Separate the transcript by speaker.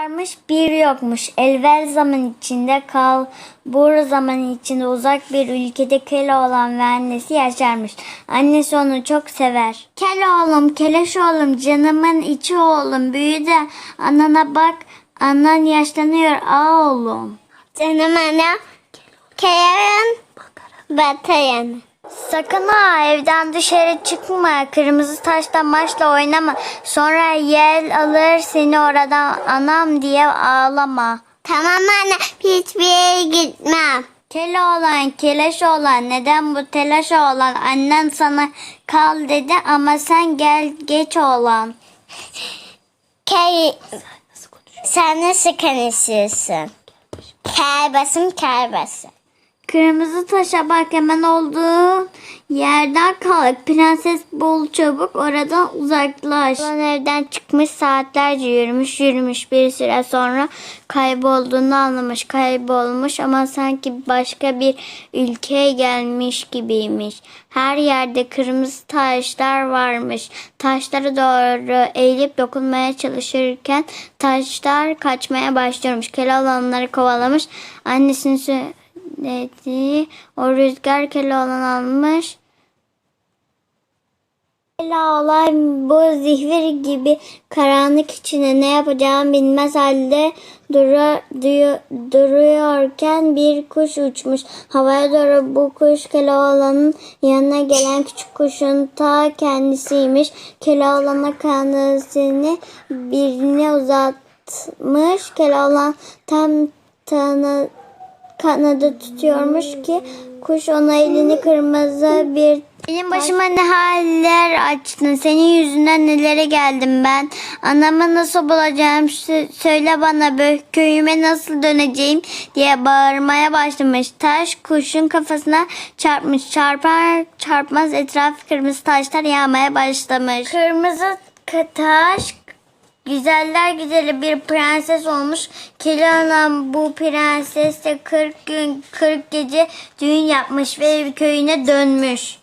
Speaker 1: Varmış bir yokmuş. Elvel zaman içinde kal, bur zaman içinde uzak bir ülkede Keloğlan ve annesi yaşarmış. Annesi onu çok sever. Keloğlum, keleş oğlum, canımın içi oğlum, büyü de anana bak, anan yaşlanıyor a oğlum.
Speaker 2: Canım anne. Kayarın. Batayın.
Speaker 1: Sakın ha evden dışarı çıkma. Kırmızı taştan maçla oynama. Sonra yel alır seni oradan anam diye ağlama.
Speaker 2: Tamam anne. Hiçbir yere gitmem.
Speaker 1: Keloğlan, keleş oğlan, neden bu telaş oğlan? Annen sana kal dedi ama sen gel geç oğlan.
Speaker 2: Kay... Sen nasıl konuşuyorsun? Kerbasım kerbası.
Speaker 1: Kırmızı taşa bak hemen olduğun yerden kalk. Prenses bul çabuk oradan uzaklaş. Oğlan evden çıkmış saatlerce yürümüş yürümüş bir süre sonra kaybolduğunu anlamış. Kaybolmuş ama sanki başka bir ülkeye gelmiş gibiymiş. Her yerde kırmızı taşlar varmış. Taşlara doğru eğilip dokunmaya çalışırken taşlar kaçmaya başlıyormuş. Keloğlan onları kovalamış. Annesini dedi. O rüzgar Keloğlan almış. Keloğlan bu zihir gibi karanlık içinde ne yapacağını bilmez halde duyu- duruyorken bir kuş uçmuş. Havaya doğru bu kuş Keloğlan'ın yanına gelen küçük kuşun ta kendisiymiş. Keloğlan'a kendisini birine uzatmış. Keloğlan tam tanı kanadı tutuyormuş ki kuş ona elini kırmızı bir benim başıma ne haller açtın. Senin yüzünden nelere geldim ben. Anamı nasıl bulacağım Sö- söyle bana köyüme nasıl döneceğim diye bağırmaya başlamış. Taş kuşun kafasına çarpmış. Çarpar çarpmaz etraf kırmızı taşlar yağmaya başlamış. Kırmızı taş Güzeller güzeli bir prenses olmuş. Keloğlan bu prensesle 40 gün 40 gece düğün yapmış ve köyüne dönmüş.